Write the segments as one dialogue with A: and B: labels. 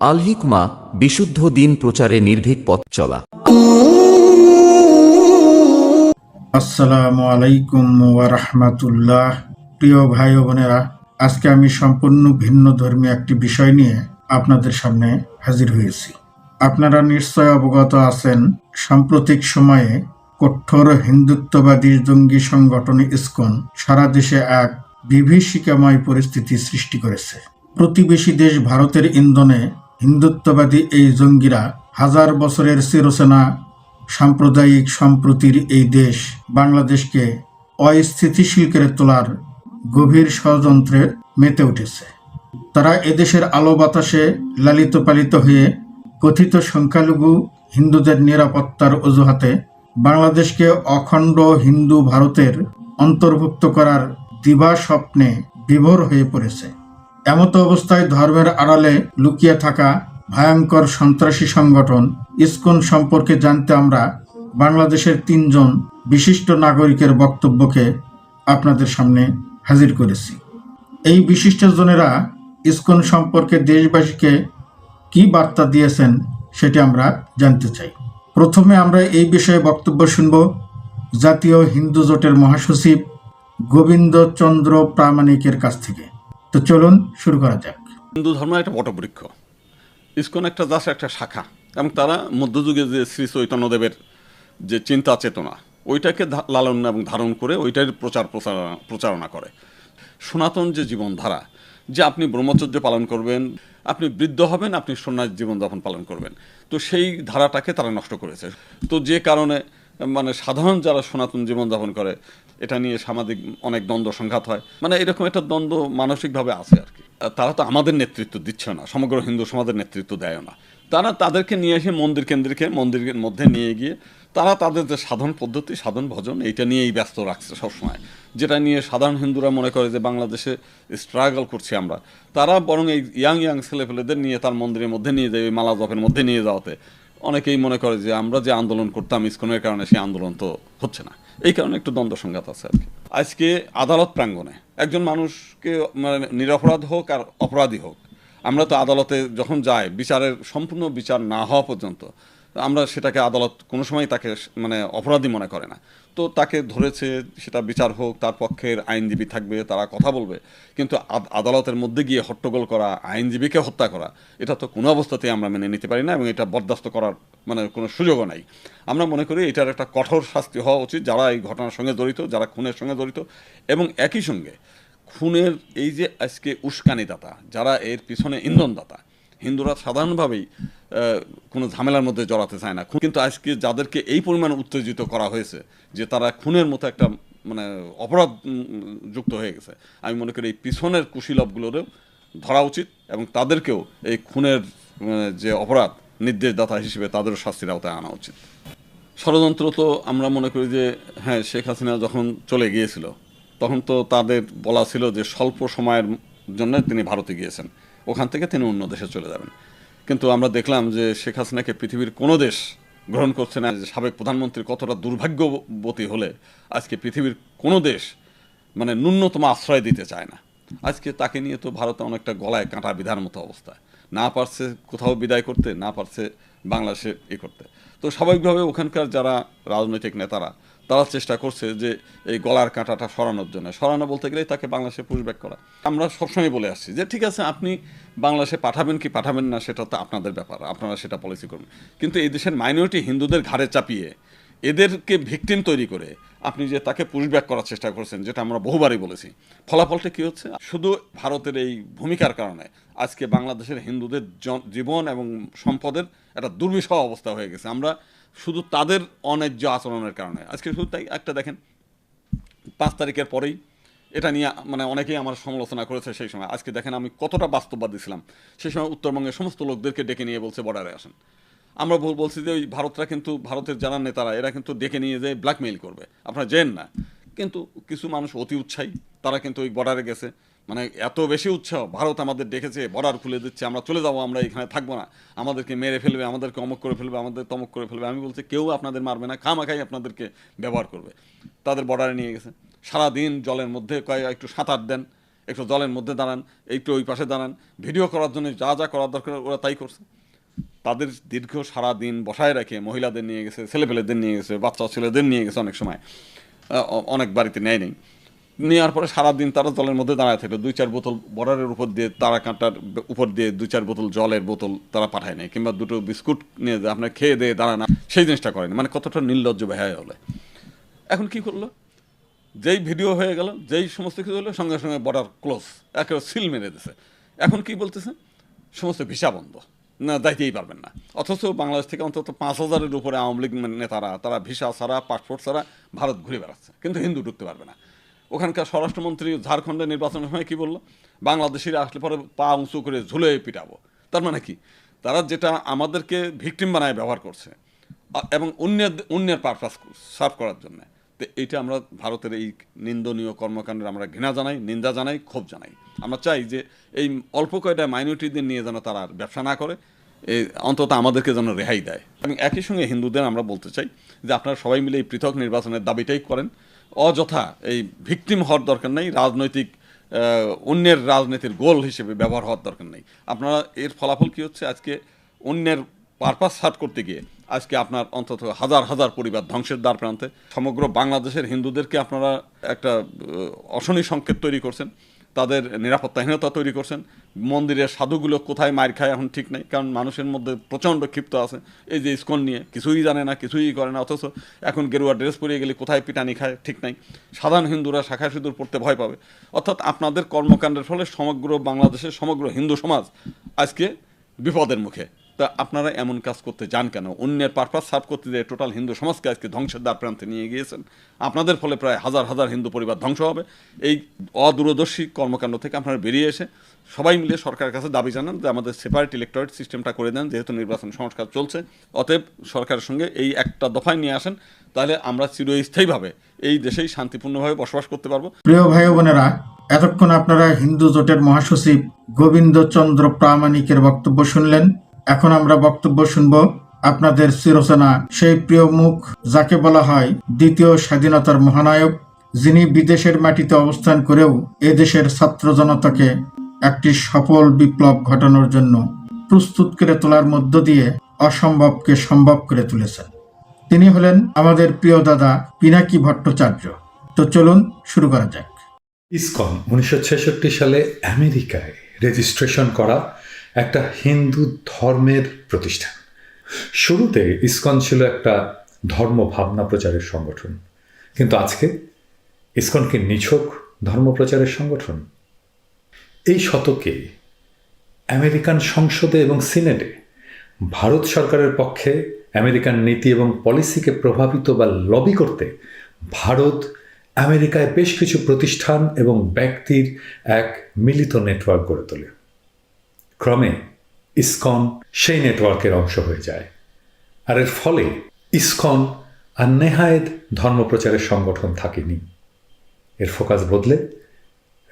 A: আল হিকমা বিশুদ্ধ দিন প্রচারে নির্ভীক পথ চলা।
B: আসসালামু আলাইকুম রাহমাতুল্লাহ। প্রিয় ভাই বোনেরা, আজকে আমি সম্পূর্ণ ভিন্ন ধর্মী একটি বিষয় নিয়ে আপনাদের সামনে হাজির হয়েছি। আপনারা নিশ্চয় অবগত আছেন, সাম্প্রতিক সময়ে কঠোর হিন্দুত্ববাদী জঙ্গি সংগঠন ইসকন সারা দেশে এক বিভীষিকাময় পরিস্থিতি সৃষ্টি করেছে। প্রতিবেশী দেশ ভারতের ইন্ধনে হিন্দুত্ববাদী এই জঙ্গিরা হাজার বছরের চিরচেনা সাম্প্রদায়িক সম্প্রতির এই দেশ বাংলাদেশকে অস্থিতিশীল করে তোলার গভীর ষড়যন্ত্রে মেতে উঠেছে। তারা এদেশের আলো বাতাসে লালিত পালিত হয়ে কথিত সংখ্যালঘু হিন্দুদের নিরাপত্তার অজুহাতে বাংলাদেশকে অখণ্ড হিন্দু ভারতের অন্তর্ভুক্ত করার দিবা স্বপ্নে বিভোর হয়ে পড়েছে। এমত অবস্থায় ধর্মের আড়ালে লুকিয়ে থাকা ভয়ঙ্কর সন্ত্রাসী সংগঠন ইসকন সম্পর্কে জানতে আমরা বাংলাদেশের তিনজন বিশিষ্ট নাগরিকের বক্তব্যকে আপনাদের সামনে হাজির করেছি। এই বিশিষ্টজনেরা ইসকন সম্পর্কে দেশবাসীকে কি বার্তা দিয়েছেন সেটি আমরা জানতে চাই। প্রথমে আমরা এই বিষয়ে বক্তব্য শুনব জাতীয় হিন্দু জোটের মহাসচিব গোবিন্দ চন্দ্র প্রামাণিকের কাছ থেকে। তো চলুন শুরু করা যাক।
C: হিন্দু ধর্ম একটা বটবৃক্ষ। ইসকন একটা জাস্ট একটা শাখা এবং তারা মধ্যযুগে যে শ্রী চৈতন্যদেবের যে চিন্তা চেতনা, ওইটাকে লালন এবং ধারণ করে ওইটার প্রচার প্রচারণা প্রচারণা করে। সনাতন যে জীবনধারা, যে আপনি ব্রহ্মচর্য পালন করবেন, আপনি বৃদ্ধ হবেন, আপনি সন্ন্যাস জীবনযাপন পালন করবেন, তো সেই ধারাটাকে তারা নষ্ট করেছে। তো যে কারণে মানে সাধারণ যারা সনাতন জীবনযাপন করে এটা নিয়ে সামাজিক অনেক দ্বন্দ্ব, সংঘাত হয়। মানে এরকম একটা দ্বন্দ্ব মানসিকভাবে আছে আর কি। তারা তো আমাদের নেতৃত্ব দিচ্ছে না, সমগ্র হিন্দু সমাজের নেতৃত্ব দেয় না। তারা তাদেরকে নিয়ে এসে মন্দির কেন্দ্রিকে মন্দিরের মধ্যে নিয়ে গিয়ে তারা তাদের যে সাধন পদ্ধতি, সাধন ভজন, এইটা নিয়েই ব্যস্ত রাখছে সবসময়। যেটা নিয়ে সাধারণ হিন্দুরা মনে করে যে বাংলাদেশে স্ট্রাগল করছি আমরা। তারা বরং এই ইয়াং ইয়াং ছেলেপেলেদের নিয়ে তার মন্দিরের মধ্যে নিয়ে যায় মালা জপের মধ্যে নিয়ে যাওয়াতে। অনেকেই মনে করে যে আমরা যে আন্দোলন করতাম ইস্কনের কারণে সেই আন্দোলন তো হচ্ছে না। এই কারণে একটু দ্বন্দ্ব সংঘাত আছে আর কি। আজকে আদালত প্রাঙ্গণে একজন মানুষকে মানে নিরপরাধ হোক আর অপরাধী হোক, আমরা তো আদালতে যখন যাই, বিচারের সম্পূর্ণ বিচার না হওয়া পর্যন্ত আমরা সেটাকে আদালত কোনো সময় তাকে মানে অপরাধী মনে করে না। তো তাকে ধরেছে সেটা বিচার হোক, তার পক্ষের আইনজীবী থাকবে, তারা কথা বলবে। কিন্তু আদালতের মধ্যে গিয়ে হট্টগোল করা, আইনজীবীকে হত্যা করা, এটা তো কোনো অবস্থাতেই আমরা মেনে নিতে পারি না এবং এটা বরদাস্ত করার মানে কোনো সুযোগও নাই। আমরা মনে করি এটার একটা কঠোর শাস্তি হওয়া উচিত যারা এই ঘটনার সঙ্গে জড়িত, যারা খুনের সঙ্গে জড়িত এবং একই সঙ্গে খুনের এই যে আজকে উস্কানিদাতা, যারা এর পিছনে ইন্ধনদাতা, হিন্দুরা সাধারণভাবেই কোনো ঝামেলার মধ্যে জড়াতে চায় না। কিন্তু আজকে যাদেরকে এই পরিমাণ উত্তেজিত করা হয়েছে যে তারা খুনের মতো একটা মানে অপরাধ যুক্ত হয়ে গেছে আমি মনে করি এই পিছনের কুশীলভগুলোরও ধরা উচিত এবং তাদেরকেও এই খুনের মানে, যে অপরাধ নির্দেশদাতা হিসেবে তাদেরও শাস্তির আওতায় আনা উচিত। ষড়যন্ত্র তো আমরা মনে করি যে হ্যাঁ শেখ হাসিনা যখন চলে গিয়েছিল তখন তো তাদের বলা ছিল যে স্বল্প সময়ের জন্য তিনি ভারতে গিয়েছেন। ওখান থেকে তিনি অন্য দেশে চলে যাবেন। কিন্তু আমরা দেখলাম যে শেখ হাসিনাকে পৃথিবীর কোনো দেশ গ্রহণ করছে না। সাবেক প্রধানমন্ত্রী কতটা দুর্ভাগ্যবতী হলে আজকে পৃথিবীর কোনো দেশ মানে ন্যূনতম আশ্রয় দিতে চায় না। আজকে তাকে নিয়ে তো ভারতে অনেকটা গলায় কাঁটা বিধার মতো অবস্থা। না পারছে কোথাও বিদায় করতে, না পারছে বাংলাদেশে এ করতে। তো স্বাভাবিকভাবে ওখানকার যারা রাজনৈতিক নেতারা, তারা চেষ্টা করছে যে এই গলার কাঁটাটা সরানোর জন্য। সরানো বলতে গেলেই তাকে বাংলাদেশে পুশব্যাক করা। আমরা সবসময় বলে আসছি যে, ঠিক আছে, আপনি বাংলাদেশে পাঠাবেন কি পাঠাবেন না, সেটা তো আপনাদের ব্যাপার। আপনারা সেটা পলিসি করবেন। কিন্তু এই দেশের মাইনরিটি হিন্দুদের ঘাড়ে চাপিয়ে এদেরকে ভিকটিম তৈরি করে আপনি যে তাকে পুশব্যাক করার চেষ্টা করছেন, যেটা আমরা বহুবারই বলেছি, ফলাফলটা কি হচ্ছে? শুধু ভারতের এই ভূমিকার কারণে, আজকে বাংলাদেশের হিন্দুদের জীবন এবং সম্পদের একটা দুর্বিষহ অবস্থা হয়ে গেছে। আমরা শুধু তাদের অন্যায্য আচরণের কারণে, আজকে শুধু তাই, একটা দেখেন, পাঁচ তারিখের পরেই এটা নিয়ে মানে অনেকেই আমার সমালোচনা করেছে সেই সময়। আজকে দেখেন আমি কতটা বাস্তববাদী ছিলাম। সেই সময় উত্তরবঙ্গের সমস্ত লোকদেরকে ডেকে নিয়ে বলছে বর্ডারে আসেন। আমরা বল- বলছি যে ওই ভারতরা কিন্তু ভারতের যারা নেতারা, এরা কিন্তু ডেকে নিয়ে যেয়ে ব্ল্যাকমেইল করবে। আপনারা জেন না। কিন্তু কিছু মানুষ অতি উৎসাহী, তারা কিন্তু ওই বর্ডারে গেছে। মানে এত বেশি উৎসাহ, ভারত আমাদের ডেকেছে বর্ডার খুলে দিচ্ছে, আমরা চলে যাব, আমরা এখানে থাকব না। আমাদেরকে মেরে ফেলবে, আমাদেরকে অমক করে ফেলবে, আমাদের তমক করে ফেলবে। আমি বলছি, কেউ আপনাদের মারবে না, খামাখাই আপনাদেরকে ব্যবহার করবে। তাদের বর্ডারে নিয়ে গেছে। সারাদিন জলের মধ্যে কয়েক একটু সাঁতার দেন, একটু জলের মধ্যে দাঁড়ান, একটু ওই পাশে দাঁড়ান। ভিডিও করার জন্য যা যা করার দরকার, ওরা তাই করছে। তাদের দীর্ঘ সারা দিন বসায় রেখে মহিলাদের নিয়ে গেছে, ছেলেপেলেদের নিয়ে গেছে, বাচ্চা ছেলেদের নিয়ে গেছে অনেক সময়। অনেক বাড়িতে নেয় নেই। নেওয়ার পরে সারাদিন তারা জলের মধ্যে দাঁড়ায় থাকল দুই চার বোতল বর্ডারের উপর দিয়ে তারা কাঁটার উপর দিয়ে দুই চার বোতল জলের বোতল তারা পাঠায় নেয়, কিংবা দুটো বিস্কুট নিয়ে আপনার খেয়ে দিয়ে দাঁড়ায় না সেই জিনিসটা করেন মানে কতটা নির্লজ্জ বেহায় হলে। এখন কি করল? যেই ভিডিও হয়ে গেল, যেই সমস্ত কিছু হলো, সঙ্গে সঙ্গে বর্ডার ক্লোজ, একেবারে সিল মেরে দিছে। এখন কি বলতেছে? সমস্ত ভিসা বন্ধ। না যাইতেই পারবেন না। অথচ বাংলাদেশ থেকে অন্তত পাঁচ হাজারের উপরে আওয়ামী লীগ নেতারা, তারা ভিসা ছাড়া পাসপোর্ট ছাড়া ভারত ঘুরে বেড়াচ্ছে। কিন্তু হিন্দু ঢুকতে পারবে না। ওখানকার স্বরাষ্ট্রমন্ত্রী ঝাড়খণ্ডের নির্বাচনের সময় কী বলল? বাংলাদেশিরা আসলে পরে পা উঁচু করে ঝুলে পিটাবো। তার মানে কি? তারা যেটা আমাদেরকে ভিকটিম বানায় ব্যবহার করছে এবং অন্যের অন্যের পারপাস সার্ভ করার জন্য। তো এইটা আমরা ভারতের এই নিন্দনীয় কর্মকাণ্ডের আমরা ঘৃণা জানাই, নিন্দা জানাই, ক্ষোভ জানাই। আমরা চাই যে এই অল্প কয়টা মাইনরিটিদের নিয়ে যেন তারা আর ব্যবসা না করে এই অন্তত আমাদেরকে যেন রেহাই দেয়। এবং একই সঙ্গে হিন্দুদের আমরা বলতে চাই যে আপনারা সবাই মিলে এই পৃথক নির্বাচনের দাবিটাই করেন। অযথা এই ভিকটিম হওয়ার দরকার নেই, রাজনৈতিক অন্যের রাজনীতির গোল হিসেবে ব্যবহার হওয়ার দরকার নেই। আপনারা এর ফলাফল কি হচ্ছে? আজকে অন্যের পারপাস সার্ভ করতে গিয়ে আজকে আপনার অন্তত হাজার হাজার পরিবার ধ্বংসের দ্বার প্রান্তে। সমগ্র বাংলাদেশের হিন্দুদেরকে আপনারা একটা অশনি সংকেত তৈরি করছেন। তাদের নিরাপত্তাহীনতা তৈরি করছেন। মন্দিরের সাধুগুলো কোথায় মার খায় এখন ঠিক নেই। কারণ মানুষের মধ্যে প্রচণ্ড ক্ষিপ্ত আছে। এই যে ইস্কন নিয়ে কিছুই জানে না, কিছুই করে না, অথচ এখন গেরুয়া ড্রেস পরিয়ে গেলে কোথায় পিটানি খায় ঠিক নাই। সাধারণ হিন্দুরা শাখা সিঁদুর পড়তে ভয় পাবে। অর্থাৎ আপনাদের কর্মকাণ্ডের ফলে সমগ্র বাংলাদেশের, সমগ্র হিন্দু সমাজ আজকে বিপদের মুখে। তা আপনারা এমন কাজ করতে যান কেন? অন্যের পারপাস সার্ভ করতে দিয়ে টোটাল হিন্দু সমাজকে আজকে ধ্বংসের দ্বার প্রান্তে নিয়ে গিয়েছেন। আপনাদের ফলে প্রায় হাজার হাজার হিন্দু পরিবার ধ্বংস হবে। এই অদূরদর্শী কর্মকাণ্ড থেকে আপনারা বেরিয়ে এসে সবাই মিলে সরকারের কাছে দাবি জানান যে আমাদের সেপারেট ইলেকট্রয়েড সিস্টেমটা করে দেন, যেহেতু নির্বাচন সংস্কার চলছে। অতএব সরকারের সঙ্গে এই একটা দফায় নিয়ে আসেন, তাহলে আমরা চিরস্থায়ীভাবে এই দেশেই শান্তিপূর্ণভাবে বসবাস করতে পারব।
B: প্রিয় ভাই বোনেরা এতক্ষণ আপনারা হিন্দু জোটের মহাসচিব গোবিন্দ চন্দ্র প্রামাণিকের বক্তব্য শুনলেন। এখন আমরা বক্তব্য শুনব আপনাদের চিরচেনা, সেই প্রিয় মুখ যাকে বলা হয় দ্বিতীয় স্বাধীনতার মহানায়ক, যিনি বিদেশের মাটিতে অবস্থান করেও এদেশের ছাত্র জনতাকে একটি সফল বিপ্লব ঘটানোর জন্য প্রস্তুত করে তোলার মধ্য দিয়ে অসম্ভবকে সম্ভব করে তুলেছেন। তিনি হলেন আমাদের প্রিয় দাদা পিনাকি ভট্টাচার্য। তো চলুন শুরু করা যাক।
D: ইসকন, উনিশশো ছেষট্টি সালে আমেরিকায় রেজিস্ট্রেশন করা একটা হিন্দু ধর্মের প্রতিষ্ঠান। শুরুতে ইসকন ছিল একটা ধর্ম ভাবনা প্রচারের সংগঠন। কিন্তু আজকে ইসকন কি নিছক ধর্ম প্রচারের সংগঠন? এই শতকে আমেরিকান সংসদে এবং সিনেটে ভারত সরকারের পক্ষে আমেরিকান নীতি এবং পলিসিকে প্রভাবিত বা লবি করতে ভারত আমেরিকায় বেশ কিছু প্রতিষ্ঠান এবং ব্যক্তির এক মিলিত নেটওয়ার্ক গড়ে তোলে। ক্রমে ইসকন সেই নেটওয়ার্কের অংশ হয়ে যায়। আর এর ফলে ইসকন আর নেহায়েত ধর্মপ্রচারের সংগঠন থাকেনি। এর ফোকাস বদলে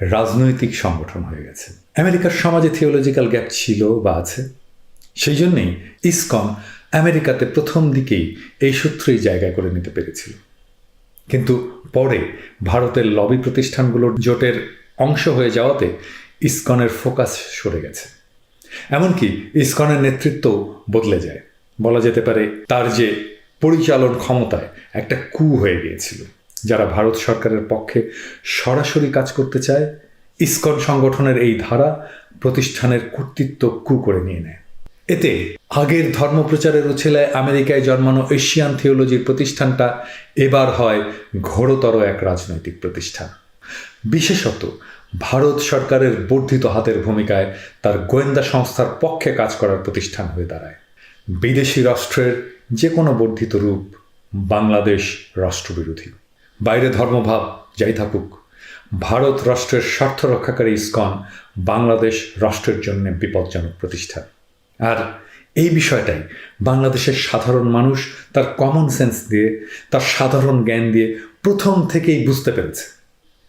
D: রাজনৈতিক সংগঠন হয়ে গেছে। আমেরিকার সমাজে থিওলজিক্যাল গ্যাপ ছিল বা আছে। সেই জন্যেই ইসকন আমেরিকাতে প্রথম দিকেই এই সূত্রেই জায়গা করে নিতে পেরেছিল। কিন্তু পরে ভারতের লবি প্রতিষ্ঠানগুলোর জোটের অংশ হয়ে যাওয়াতে ইসকনের ফোকাস সরে গেছে। এমনকি ইসকনের নেতৃত্ব বদলে যায়। বলা যেতে পারে তার যে পরিচালন ক্ষমতায় একটা কু হয়ে গিয়েছিল, যারা ভারত সরকারের পক্ষে সরাসরি কাজ করতে চায়, ইসকন সংগঠনের এই ধারা প্রতিষ্ঠানের কর্তৃত্ব কু করে নিয়ে নেয়। এতে আগের ধর্মপ্রচারের উছেলায় আমেরিকায় জন্মানো এশিয়ান থিওলজির প্রতিষ্ঠানটা এবার হয় ঘোরতর এক রাজনৈতিক প্রতিষ্ঠান। বিশেষত ভারত সরকারের বর্ধিত হাতের ভূমিকায় তার গোয়েন্দা সংস্থার পক্ষে কাজ করার প্রতিষ্ঠান হয়ে দাঁড়ায়। বিদেশি রাষ্ট্রের যে কোনো বর্ধিত রূপ বাংলাদেশ রাষ্ট্রবিরোধী। বাইরে ধর্মভাব যাই থাকুক, ভারত রাষ্ট্রের স্বার্থ রক্ষাকারী ইসকন বাংলাদেশ রাষ্ট্রের জন্য বিপজ্জনক প্রতিষ্ঠান। আর এই বিষয়টাই বাংলাদেশের সাধারণ মানুষ তার কমন সেন্স দিয়ে, তার সাধারণ জ্ঞান দিয়ে প্রথম থেকেই বুঝতে পেরেছে।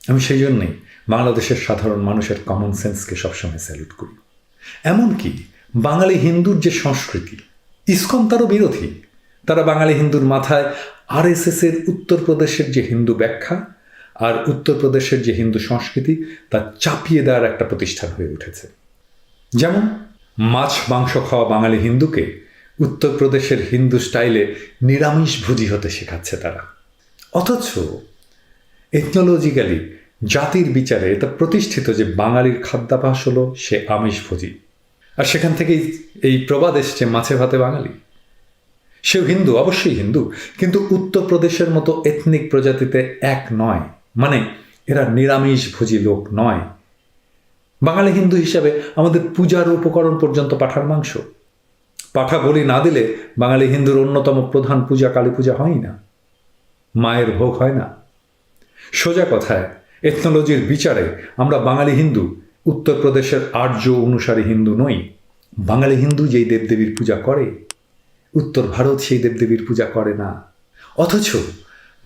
D: আমি সেই জন্যেই বাংলাদেশের সাধারণ মানুষের কমন সেন্সকে সবসময় স্যালুট করি। এমনকি বাঙালি হিন্দুর যে সংস্কৃতি, ইসকন তারও বিরোধী। তারা বাঙালি হিন্দুর মাথায় আরএসএস এর উত্তরপ্রদেশের যে হিন্দু ব্যাখ্যা আর উত্তরপ্রদেশের যে হিন্দু সংস্কৃতি, তা চাপিয়ে দেওয়ার একটা প্রতিষ্ঠান হয়ে উঠেছে। যেমন, মাছ মাংস খাওয়া বাঙালি হিন্দুকে উত্তরপ্রদেশের হিন্দু স্টাইলে নিরামিষ ভোজি হতে শেখাচ্ছে তারা। অথচ এথনোলজিক্যালি জাতির বিচারে এটা প্রতিষ্ঠিত যে বাঙালির খাদ্যাভাস হলো সে আমিষ ভোজি। আর সেখান থেকেই এই প্রবাদ এসছে মাছে ভাতে বাঙালি। সেও হিন্দু, অবশ্যই হিন্দু, কিন্তু উত্তরপ্রদেশের মতো এথনিক প্রজাতিতে এক নয়। মানে এরা নিরামিষ ভোজি লোক নয়। বাঙালি হিন্দু হিসাবে আমাদের পূজার উপকরণ পর্যন্ত পাঠার মাংস। পাঠা বলি না দিলে বাঙালি হিন্দুর অন্যতম প্রধান পূজা কালী পূজা হয় না। মায়ের ভোগ হয় না। সোজা কথায় এথনোলজির বিচারে আমরা বাঙালি হিন্দু, উত্তরপ্রদেশের আর্য অনুসারী হিন্দু নই। বাঙালি হিন্দু যেই দেবদেবীর পূজা করে, উত্তর ভারত সেই দেবদেবীর পূজা করে না। অথচ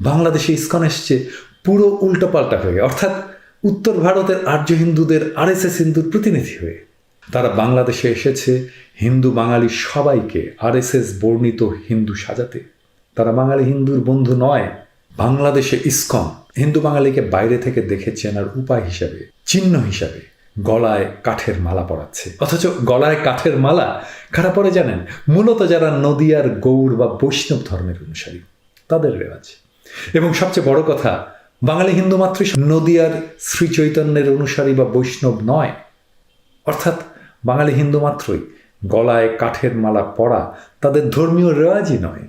D: বাংলাদেশে ইস্কন এসছে পুরো উল্টোপাল্টা হয়ে, অর্থাৎ উত্তর ভারতের আর্য হিন্দুদের আরএসএস হিন্দুর প্রতিনিধি হয়ে। তারা বাংলাদেশে এসেছে হিন্দু বাঙালি সবাইকে আরএসএস বর্ণিত হিন্দু সাজাতে। তারা বাঙালি হিন্দুর বন্ধু নয়, বাংলাদেশে ইস্কন। হিন্দু বাঙালিকে বাইরে থেকে দেখে চেনার উপায় হিসাবে, চিহ্ন হিসাবে গলায় কাঠের মালা পরাচ্ছে। অথচ গলায় কাঠের মালা? কারা পরে জানেন, মূলত যারা নদিয়ার গৌড় বা বৈষ্ণব ধর্মের অনুসারী, তাদের রেওয়াজ। এবং সবচেয়ে বড় কথা, বাঙালি হিন্দু মাত্রই নদিয়ার শ্রী চৈতন্যের অনুসারী বা বৈষ্ণব নয়। অর্থাৎ বাঙালি হিন্দু মাত্রই গলায় কাঠের মালা পরা তাদের ধর্মীয় রেওয়াজই নয়।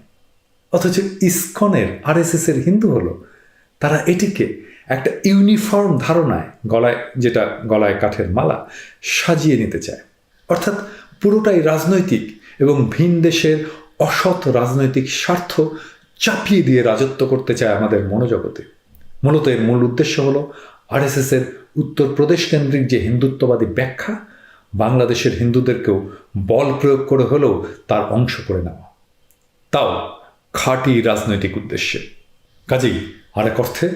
D: অথচ ইস্কনের আরএসএস এর হিন্দু হলো তারা এটিকে একটা ইউনিফর্ম ধারণায় গলায়, যেটা গলায় কাঠের মালা, সাজিয়ে নিতে চায়। অর্থাৎ পুরোটাই রাজনৈতিক এবং ভিন দেশের অসৎ রাজনৈতিক স্বার্থ চাপিয়ে দিয়ে রাজত্ব করতে চায় আমাদের মনোজগতে। মূলত এর মূল উদ্দেশ্য হল আরএসএস এর উত্তরপ্রদেশ কেন্দ্রিক যে হিন্দুত্ববাদী ব্যাখ্যা, বাংলাদেশের হিন্দুদেরকেও বল প্রয়োগ করে হলেও তার অংশ করে নেওয়া। তাও খাঁটি রাজনৈতিক উদ্দেশ্যে। কাজেই আরেক অর্থে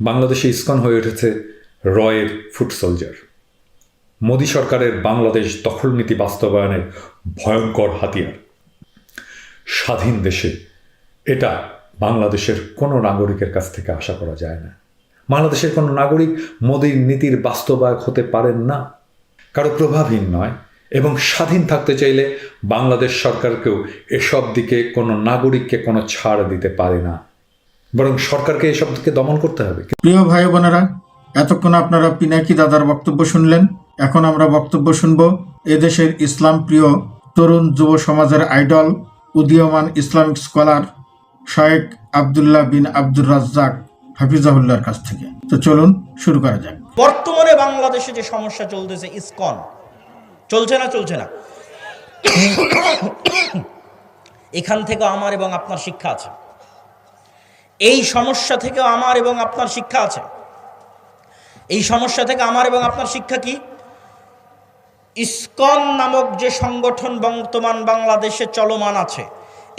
D: বাংলাদেশে ইস্কন হয়ে উঠেছে রয়ের ফুট সোলজার মোদী সরকারের বাংলাদেশ দখল নীতি বাস্তবায়নের ভয়ঙ্কর হাতিয়ার। স্বাধীন দেশে এটা বাংলাদেশের কোনো নাগরিকের কাছ থেকে আশা করা যায় না। বাংলাদেশের কোনো নাগরিক মোদীর নীতির বাস্তবায়ক হতে পারেন না। কারও প্রভাবহীন নয় এবং স্বাধীন থাকতে চাইলে বাংলাদেশ সরকারকেও এসব দিকে কোনো নাগরিককে কোনো ছাড় দিতে পারে না। বরং সরকারকে এসব দিকে দমন করতে হবে।
B: প্রিয় ভাই বোনেরা এতক্ষণ আপনারা পিনাকি দাদার বক্তব্য শুনলেন। এখন আমরা বক্তব্য শুনব এদেশের ইসলাম প্রিয় তরুণ যুব সমাজের আইডল উদীয়মান ইসলামিক স্কলার শায়েক আবদুল্লাহ বিন আব্দুর রাজ্জাক হাফিজাহুল্লাহর কাছ থেকে। তো চলুন শুরু করা যাক।
E: বর্তমানে বাংলাদেশে যে সমস্যা চলতেছে ইসকন চলছে না চলছে না? এখান থেকে আমার এবং আপনার শিক্ষা আছে। এই সমস্যা থেকে আমার এবং আপনার শিক্ষা আছে। এই সমস্যা থেকে আমার এবং আপনার শিক্ষা কি? ইসকন নামক যে সংগঠন বর্তমান বাংলাদেশে চলমান আছে,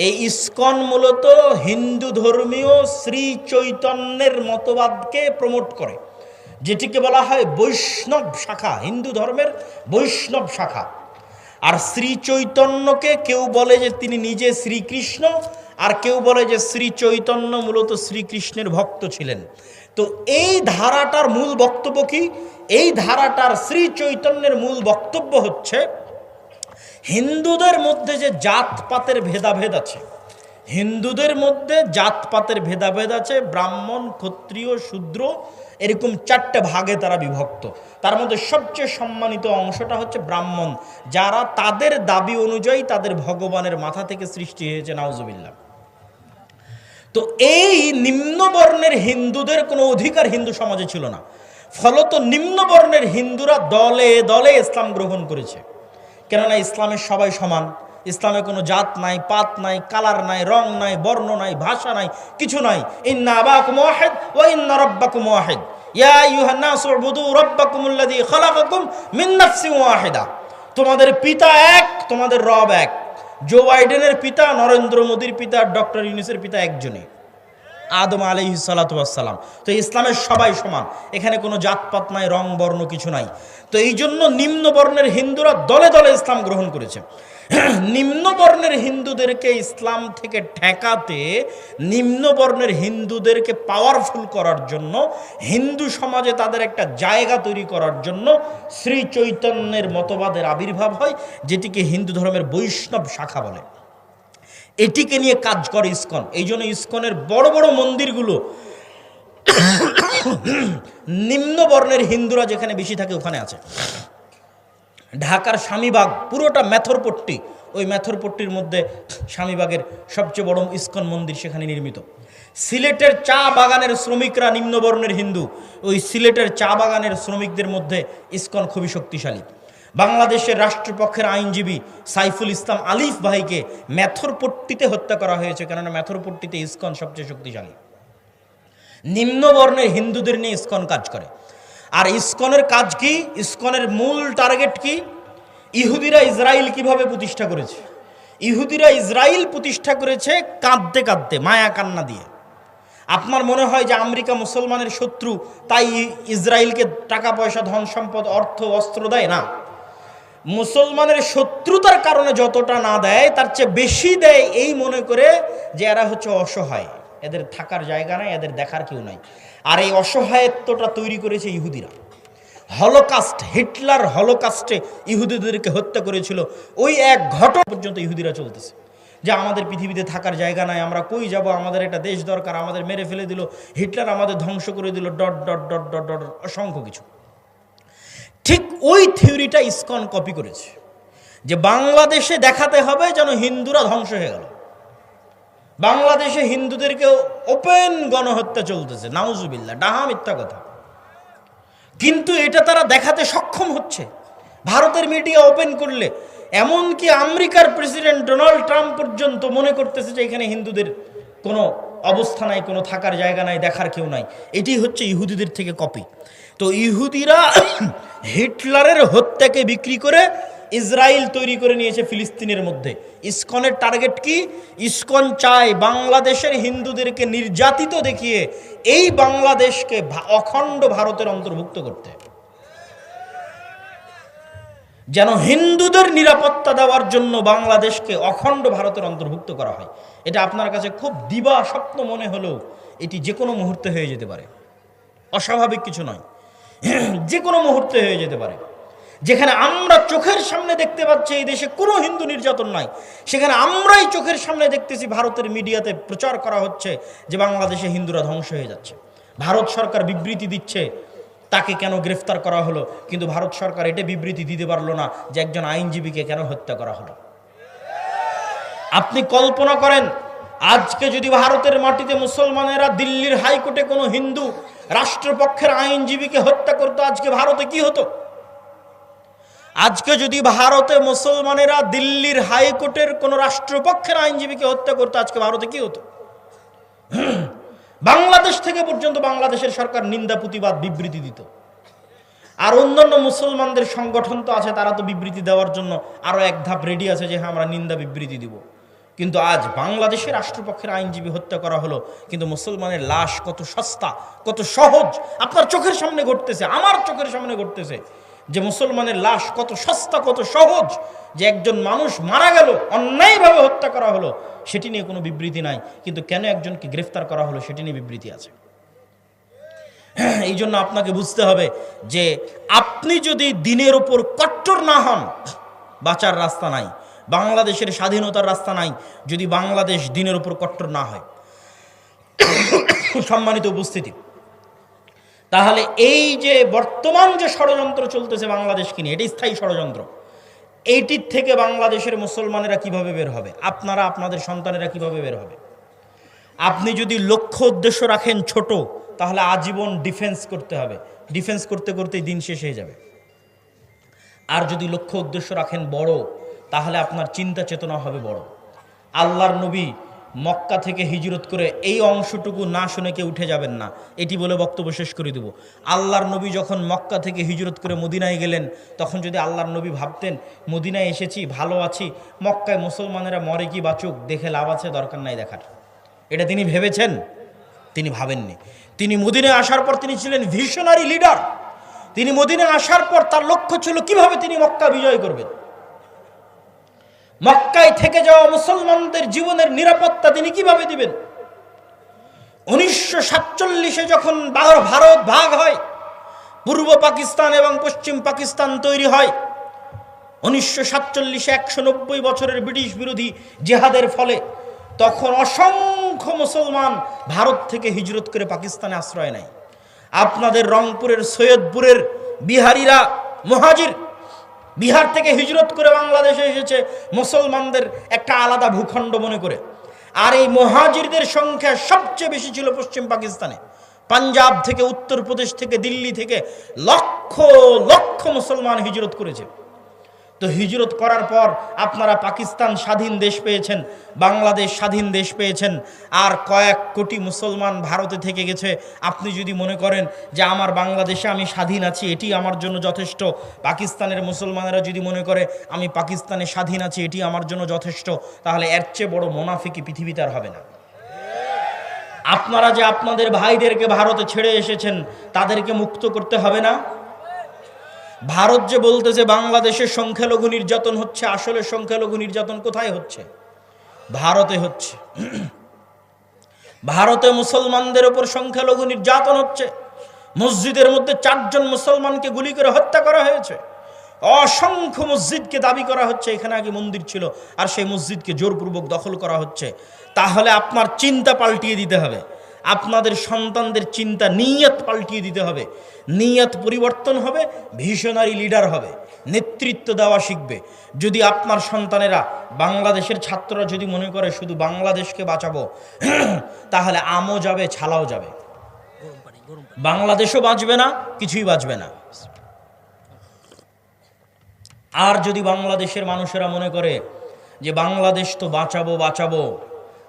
E: এই ইসকন মূলত হিন্দু ধর্মীয় শ্রী চৈতন্যের মতবাদকে প্রমোট করে, যেটিকে বলা হয় বৈষ্ণব শাখা, হিন্দু ধর্মের বৈষ্ণব শাখা। আর শ্রী চৈতন্যকে কেউ বলে যে তিনি নিজে শ্রীকৃষ্ণ আর কেউ বলে যে শ্রী চৈতন্য মূলত শ্রীকৃষ্ণের ভক্ত ছিলেন। তো এই ধারাটার মূল বক্তব্য কি? এই ধারাটার শ্রী চৈতন্যের মূল বক্তব্য হচ্ছে, হিন্দুদের মধ্যে যে জাতপাতের ভেদাভেদ আছে, হিন্দুদের মধ্যে জাতপাতের ভেদাভেদ আছে, ব্রাহ্মণ, ক্ষত্রিয়, শূদ্র, এরকম চারটে ভাগে তারা বিভক্ত। তার মধ্যে সবচেয়ে সম্মানিত অংশটা হচ্ছে ব্রাহ্মণ, যারা তাদের দাবি অনুযায়ী তাদের ভগবানের মাথা থেকে সৃষ্টি হয়েছে, নাউজুবিল্লাহ। তো এই নিম্নবর্ণের হিন্দুদের কোনো অধিকার হিন্দু সমাজে ছিল না। ফলত নিম্নবর্ণের হিন্দুরা দলে দলে ইসলাম গ্রহণ করেছে। কেননা ইসলামের সবাই সমান, ইসলামে কোনো জাত নাই, পাত নাই, কালার নাই, রং নাই, বর্ণ নাই, ভাষা নাই, কিছু নাই। ইন্না ওয়া ইন্না রাব্বাকুম ইয়া আইয়ুহান নাসু উবুদু রাব্বাকুমুল্লাযী খালাকাকুম মিন তোমাদের পিতা এক, তোমাদের রব এক। জো বাইডেনের পিতা নরেন্দ্র মোদীর পিতা ডক্টর ইউনিসের পিতা একজনই। আদম আলহি সালাতাম তো ইসলামের সবাই সমান। এখানে কোনো জাতপাত নাই, রং বর্ণ কিছু নাই। তো এই জন্য নিম্ন বর্ণের হিন্দুরা দলে দলে ইসলাম গ্রহণ করেছে। নিম্ন বর্ণের হিন্দুদেরকে ইসলাম থেকে ঠেকাতে, নিম্ন বর্ণের হিন্দুদেরকে পাওয়ারফুল করার জন্য, হিন্দু সমাজে তাদের একটা জায়গা তৈরি করার জন্য শ্রী চৈতন্যের মতবাদের আবির্ভাব হয়, যেটিকে হিন্দু ধর্মের বৈষ্ণব শাখা বলে। এটিকে নিয়ে কাজ করে ইস্কন। এই জন্য ইস্কনের বড় বড় মন্দিরগুলো নিম্ন বর্ণের হিন্দুরা যেখানে বেশি থাকে ওখানে আছে। ঢাকার স্বামীবাগ, পুরোটা মেথরপট্টি। ওই মেথরপট্টির মধ্যে স্বামীবাগের সবচেয়ে বড় ইস্কন মন্দির সেখানে নির্মিত। সিলেটের চা বাগানের শ্রমিকরা নিম্নবর্ণের হিন্দু। ওই সিলেটের চা বাগানের শ্রমিকদের মধ্যে ইস্কন খুবই শক্তিশালী। বাংলাদেশের রাষ্ট্রপক্ষের আইনজীবী সাইফুল ইসলাম আলিফ ভাইকে মেথরপট্টিতে হত্যা করা হয়েছে। কেননা মেথরপট্টিতে ইস্কন সবচেয়ে শক্তিশালী। নিম্নবর্ণের হিন্দুদের নিয়ে ইস্কন কাজ করে। আর ইসকনের কাজ কি? ইসকনের মূল টার্গেট কি? ইহুদিরা ইসরায়েল কীভাবে প্রতিষ্ঠা করেছে? ইহুদিরা ইসরায়েল প্রতিষ্ঠা করেছে কাঁদতে কাঁদতে, মায়া কান্না দিয়ে। আপনার মনে হয় যে আমেরিকা মুসলমানের শত্রু তাই ইসরায়েলকে টাকা পয়সা, ধন সম্পদ, অর্থ, অস্ত্র দেয়? না। মুসলমানের শত্রুতার কারণে যতটা না দেয়, তার চেয়ে বেশি দেয় এই মনে করে যে এরা হচ্ছে অসহায়। এদের থাকার জায়গা নাই, এদের দেখার কেউ নাই। আর এই অসহায়ত্বটা তৈরি করেছে ইহুদিরা। হলোকাস্ট, হিটলার হলোকাস্টে ইহুদিদেরকে হত্যা করেছিল। ওই এক ঘটনা পর্যন্ত ইহুদিরা চলতেছে। যে আমাদের পৃথিবীতে থাকার জায়গা নাই, আমরা কই যাব? আমাদের একটা দেশ দরকার, আমাদের মেরে ফেলে দিল। হিটলার আমাদের ধ্বংস করে দিল, dot dot dot dot dot, অসংখ্য কিছু। ওই থিওরিটা ইসকন কপি করেছে যে বাংলাদেশে দেখাতে হবে যেন হিন্দুরা ধ্বংস হয়ে গেল। বাংলাদেশে হিন্দুদেরকে ওপেন গণহত্যা চলতেছে নাউজুবিল্লা ডাহা মিথ্যা কথা। কিন্তু এটা তারা দেখাতে সক্ষম হচ্ছে। ভারতের মিডিয়া ওপেন করলে এমনকি আমেরিকার প্রেসিডেন্ট ডোনাল্ড ট্রাম্প পর্যন্ত মনে করতেছে যে এখানে হিন্দুদের কোনো অবস্থা নাই, কোনো থাকার জায়গা নাই, দেখার কেউ নাই। এটি হচ্ছে ইহুদিদের থেকে কপি। তো ইহুদিরা হিটলারের হত্যাকে বিক্রি করে ইসরায়েল তৈরি করে নিয়েছে ফিলিস্তিনের মধ্যে। ইসকনের টার্গেট কি? ইসকন চায় বাংলাদেশের হিন্দুদেরকে নির্যাতিত দেখিয়ে এই বাংলাদেশকে অখণ্ড ভারতের অন্তর্ভুক্ত করতে। যেন হিন্দুদের নিরাপত্তা দেওয়ার জন্য বাংলাদেশকে অখণ্ড ভারতের অন্তর্ভুক্ত করা হয়। এটা আপনার কাছে খুব দিবা স্বপ্ন মনে হলেও এটি যে কোনো মুহূর্তে হয়ে যেতে পারে। অস্বাভাবিক কিছু নয়। যে কোনো মুহূর্তে হয়ে যেতে পারে। যেখানে আমরা চোখের সামনে দেখতে পাচ্ছি এই দেশে কোনো হিন্দু নির্যাতন নাই। সেখানে আমরাই চোখের সামনে দেখতেছি ভারতের মিডিয়াতে প্রচার করা হচ্ছে যে বাংলাদেশে হিন্দুরা ধ্বংস হয়ে যাচ্ছে। ভারত সরকার বিবৃতি দিচ্ছে, তাকে কেন গ্রেফতার করা হলো? কিন্তু ভারত সরকার এটা বিবৃতি দিতে পারল না যে একজন আইনজীবীকে কেন হত্যা করা হলো। আপনি কল্পনা করেন আজকে যদি ভারতের মাটিতে মুসলমানেরা দিল্লির হাইকোর্টে কোনো হিন্দু রাষ্ট্রপক্ষের আইনজীবীকে হত্যা করতো, আজকে ভারতে কি হতো? আজকে যদি ভারতে মুসলমানেরা দিল্লির হাইকোর্টের কোন রাষ্ট্রপক্ষের আইনজীবীকে হত্যা করতো, আজকে ভারতে কি হতো? বাংলাদেশ থেকে পর্যন্ত বাংলাদেশের সরকার নিন্দা, প্রতিবাদ, বিবৃতি দিত। আর অন্যান্য মুসলমানদের সংগঠন তো আছে, তারা তো বিবৃতি দেওয়ার জন্য আরও এক ধাপ রেডি আছে যে হ্যাঁ আমরা নিন্দা, বিবৃতি দিব। কিন্তু আজ বাংলাদেশের রাষ্ট্রপক্ষের আইনজীবী হত্যা করা হলো। কিন্তু মুসলমানের লাশ কত সস্তা, কত সহজ, আপনার চোখের সামনে ঘটতেছে, আমার চোখের সামনে ঘটতেছে যে মুসলমানের লাশ কত সস্তা, কত সহজ, যে একজন মানুষ মারা গেল, অন্যায়ভাবে হত্যা করা হলো, সেটি নিয়ে কোনো বিবৃতি নাই। কিন্তু কেন একজনকে গ্রেফতার করা হলো, সেটি নিয়ে বিবৃতি আছে। এই জন্য আপনাকে বুঝতে হবে যে আপনি যদি দিনের ওপর কট্টর না হন, বাঁচার রাস্তা নাই। বাংলাদেশের স্বাধীনতার রাস্তা নাই, যদি বাংলাদেশ দিনের উপর কট্টর না হয়। সম্মানিত উপস্থিতি, তাহলে এই যে বর্তমান যে ষড়যন্ত্র চলতেছে বাংলাদেশকে নিয়ে, এটি স্থায়ী ষড়যন্ত্র। এইটির থেকে বাংলাদেশের মুসলমানেরা কীভাবে বের হবে? আপনারা, আপনাদের সন্তানেরা কীভাবে বের হবে? আপনি যদি লক্ষ্য উদ্দেশ্য রাখেন ছোট, তাহলে আজীবন ডিফেন্স করতে হবে। ডিফেন্স করতে, করতেই দিন শেষ হয়ে যাবে। আর যদি লক্ষ্য উদ্দেশ্য রাখেন বড় তাহলে আপনার চিন্তা চেতনা হবে বড়। আল্লাহর নবী মক্কা থেকে হিজরত করে এই অংশটুকু না শুনে কেউ উঠে যাবেন না। এটি বলে বক্তব্য শেষ করে দেব। আল্লাহর নবী যখন মক্কা থেকে হিজরত করে মদিনায় গেলেন, তখন যদি আল্লাহর নবী ভাবতেন, মদিনায় এসেছি, ভালো আছি, মক্কায় মুসলমানেরা মরে কি বাঁচুক, দেখে লাভ আছে, দরকার নাই দেখার। এটা তিনি ভেবেছেন, তিনি ভাবেননি। তিনি মদিনে আসার পর তিনি ছিলেন ভিশনারি লিডার। তিনি মদিনে আসার পর তার লক্ষ্য ছিল কীভাবে তিনি মক্কা বিজয় করবেন। মক্কায় থেকে যাওয়া মুসলমানদের জীবনের নিরাপত্তা তিনি কীভাবে দিবেন? উনিশশো সাতচল্লিশে যখন ভারত ভাগ হয়, পূর্ব পাকিস্তান এবং পশ্চিম পাকিস্তান তৈরি হয়, উনিশশো সাতচল্লিশে একশো নব্বই বছরের ব্রিটিশ বিরোধী জেহাদের ফলে তখন অসংখ্য মুসলমান ভারত থেকে হিজরত করে পাকিস্তানে আশ্রয় নেয়। আপনাদের রংপুরের, সৈয়দপুরের বিহারিরা, মহাজির বিহার থেকে হিজরত করে বাংলাদেশে এসেছে মুসলমানদের একটা আলাদা ভূখণ্ড মনে করে। আর এই মহাজিরদের সংখ্যা সবচেয়ে বেশি ছিল পশ্চিম পাকিস্তানে। পাঞ্জাব থেকে, উত্তরপ্রদেশ থেকে, দিল্লি থেকে লক্ষ লক্ষ মুসলমান হিজরত করেছে। তো হিজরত করার পর আপনারা পাকিস্তান স্বাধীন দেশ পেয়েছেন, বাংলাদেশ স্বাধীন দেশ পেয়েছেন, আর কয়েক কোটি মুসলমান ভারতে থেকে গেছে। আপনি যদি মনে করেন যে আমার বাংলাদেশে আমি স্বাধীন আছি, এটি আমার জন্য যথেষ্ট। পাকিস্তানের মুসলমানেরা যদি মনে করে আমি পাকিস্তানে স্বাধীন আছি, এটি আমার জন্য যথেষ্ট, তাহলে এর চেয়ে বড় মোনাফিকি পৃথিবীতে আর হবে না। আপনারা যে আপনাদের ভাইদেরকে ভারতে ছেড়ে এসেছেন, তাদেরকে মুক্ত করতে হবে না? ভারত যে বলতেছে বাংলাদেশের সংখ্যালঘু নির্যাতন হচ্ছে, আসলে সংখ্যালঘু নির্যাতন কোথায় হচ্ছে? ভারতে হচ্ছে। ভারতে মুসলমানদের ওপর সংখ্যালঘু নির্যাতন হচ্ছে। মসজিদের মধ্যে চারজন মুসলমানকে গুলি করে হত্যা করা হয়েছে। অসংখ্য মসজিদকে দাবি করা হচ্ছে, এখানে আগে মন্দির ছিল, আর সেই মসজিদকে জোরপূর্বক দখল করা হচ্ছে। তাহলে আপনার চিন্তা পাল্টিয়ে দিতে হবে। আপনাদের সন্তানদের চিন্তা নিয়ত পাল্টিয়ে দিতে হবে। নিয়ত পরিবর্তন হবে, ভিশনারি লিডার হবে, নেতৃত্ব দেওয়া শিখবে। যদি আপনার সন্তানেরা বাংলাদেশের ছাত্ররা যদি মনে করে শুধু বাংলাদেশকে বাঁচাবো, তাহলে আমও যাবে, ছালাও যাবে। বাংলাদেশও বাঁচবে না, কিছুই বাঁচবে না। আর যদি বাংলাদেশের মানুষেরা মনে করে যে বাংলাদেশ তো বাঁচাবো বাঁচাবো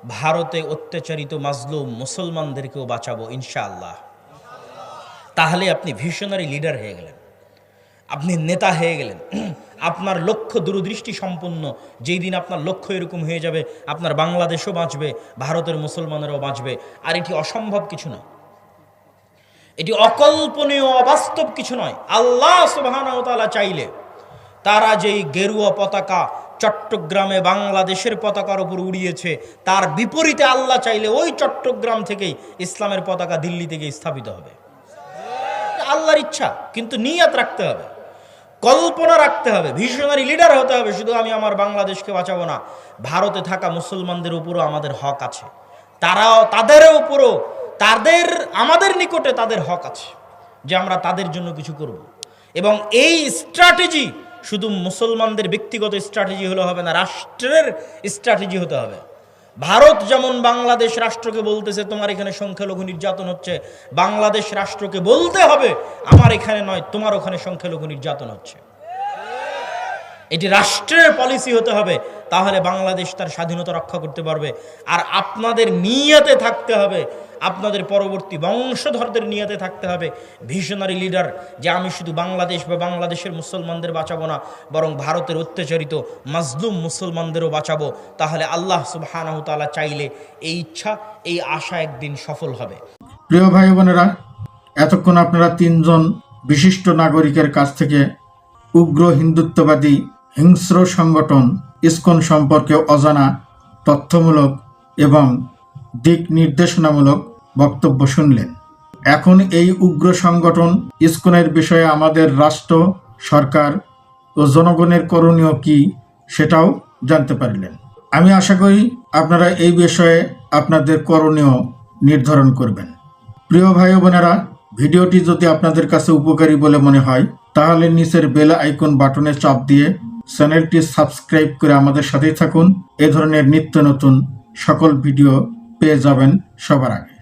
E: ভারতে অত্যাচারিত মাজলুম মুসলমানদেরকেও বাঁচাবো ইনশাআল্লাহ। তাহলে আপনি ভিশনারি লিডার হয়ে গেলেন। আপনি নেতা হয়ে গেলেন। আপনার লক্ষ্য দূরদৃষ্টি সম্পন্ন। যেই দিন আপনার লক্ষ্য এরকম হয়ে যাবে, আপনার বাংলাদেশও বাঁচবে, ভারতের মুসলমানেরাও বাঁচবে। আর এটি অসম্ভব কিছু নয়। এটি অকল্পনীয়, অবাস্তব কিছু নয়। আল্লাহ সুবাহানতালা চাইলে তারা যেই গেরুয়া পতাকা চট্টগ্রামে বাংলাদেশের পতাকার উপর উড়িয়েছে। তার বিপরীতে আল্লাহ চাইলে ওই চট্টগ্রাম থেকেই ইসলামের পতাকা দিল্লি থেকে স্থাপিত হবে। আল্লাহর ইচ্ছা, কিন্তু নিয়াত রাখতে হবে। কল্পনা রাখতে হবে ভিশনারি লিডার হতে হবে, শুধু আমি আমার বাংলাদেশকে বাঁচাবো না, ভারতে থাকা মুসলমানদের উপরও আমাদের হক আছে। তারাও তাদের উপরও, তাদের, আমাদের নিকটে তাদের হক আছে যে আমরা তাদের জন্য কিছু করব। এবং এই স্ট্র্যাটেজি শুধু মুসলমানদের ব্যক্তিগত স্ট্র্যাটেজি হলে হবে না, রাষ্ট্রের স্ট্র্যাটেজি হতে হবে। ভারত যেমন বাংলাদেশ রাষ্ট্রকে বলতেছে, তোমার এখানে সংখ্যালঘু নির্যাতন হচ্ছে, বাংলাদেশ রাষ্ট্রকে বলতে হবে, আমার এখানে নয়, তোমার ওখানে সংখ্যালঘু নির্যাতন হচ্ছে। এটি রাষ্ট্রের পলিসি হতে হবে, তাহলে বাংলাদেশ তার স্বাধীনতা রক্ষা করতে পারবে। আর আপনাদের নিয়তে থাকতে হবে আপনাদের পরবর্তী বংশধরদের নিয়তে থাকতে হবে। ভিশনারি লিডার, যে আমি শুধু বাংলাদেশ বা বাংলাদেশের মুসলমানদের বাঁচাবো না, বরং ভারতের অত্যাচারিত মাজলুম মুসলমানদেরও বাঁচাবো, তাহলে আল্লাহ সুবাহানাহ তাআলা চাইলে এই ইচ্ছা, এই আশা একদিন সফল হবে।
B: প্রিয় ভাই বোনেরা, এতক্ষণ আপনারা তিনজন বিশিষ্ট নাগরিকের কাছ থেকে উগ্র হিন্দুত্ববাদী হিংস্র সংগঠন ইসকন সম্পর্কে অজানা, তথ্যমূলক এবং দিক নির্দেশনামূলক বক্তব্য শুনলেন। এখন এই উগ্র সংগঠন ইসকনের বিষয়ে আমাদের রাষ্ট্র, সরকার ও জনগণের করণীয় কি সেটাও জানতে পারলেন। আমি আশা করি আপনারা এই বিষয়ে আপনাদের করণীয় নির্ধারণ করবেন। প্রিয় ভাই বোনেরা, ভিডিওটি যদি আপনাদের কাছে উপকারী বলে মনে হয়, তাহলে নিচের বেল আইকন বাটনে চাপ দিয়ে চ্যানেলটি সাবস্ক্রাইব করে আমাদের সাথেই থাকুন। এ ধরনের নিত্য নতুন সকল ভিডিও পেয়ে যাবেন সবার আগে।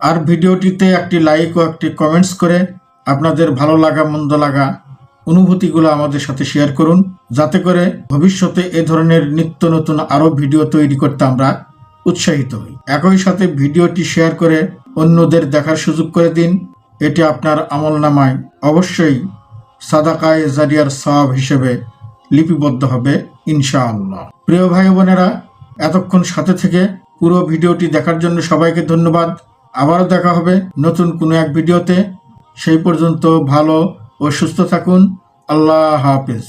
B: আর ভিডিওটিতে একটি লাইক ও একটি কমেন্টস করে আপনাদের ভালো লাগা, মন্দ লাগা, অনুভূতিগুলো আমাদের সাথে শেয়ার করুন। যাতে করে ভবিষ্যতে এ ধরনের নিত্য নতুন আরও ভিডিও তৈরি করতে আমরা উৎসাহিত হই। একই সাথে ভিডিওটি শেয়ার করে অন্যদের দেখার সুযোগ করে দিন। এটি আপনার আমল নামায় অবশ্যই সাদাকায় জারিয়ার সওয়াব হিসেবে লিপিবদ্ধ হবে ইনশাআল্লাহ। প্রিয় ভাই বোনেরা, এতক্ষণ সাথে থেকে পুরো ভিডিওটি দেখার জন্য সবাইকে ধন্যবাদ। আবারও দেখা হবে নতুন কোনো এক ভিডিওতে। সেই পর্যন্ত ভালো ও সুস্থ থাকুন। আল্লাহ হাফেজ।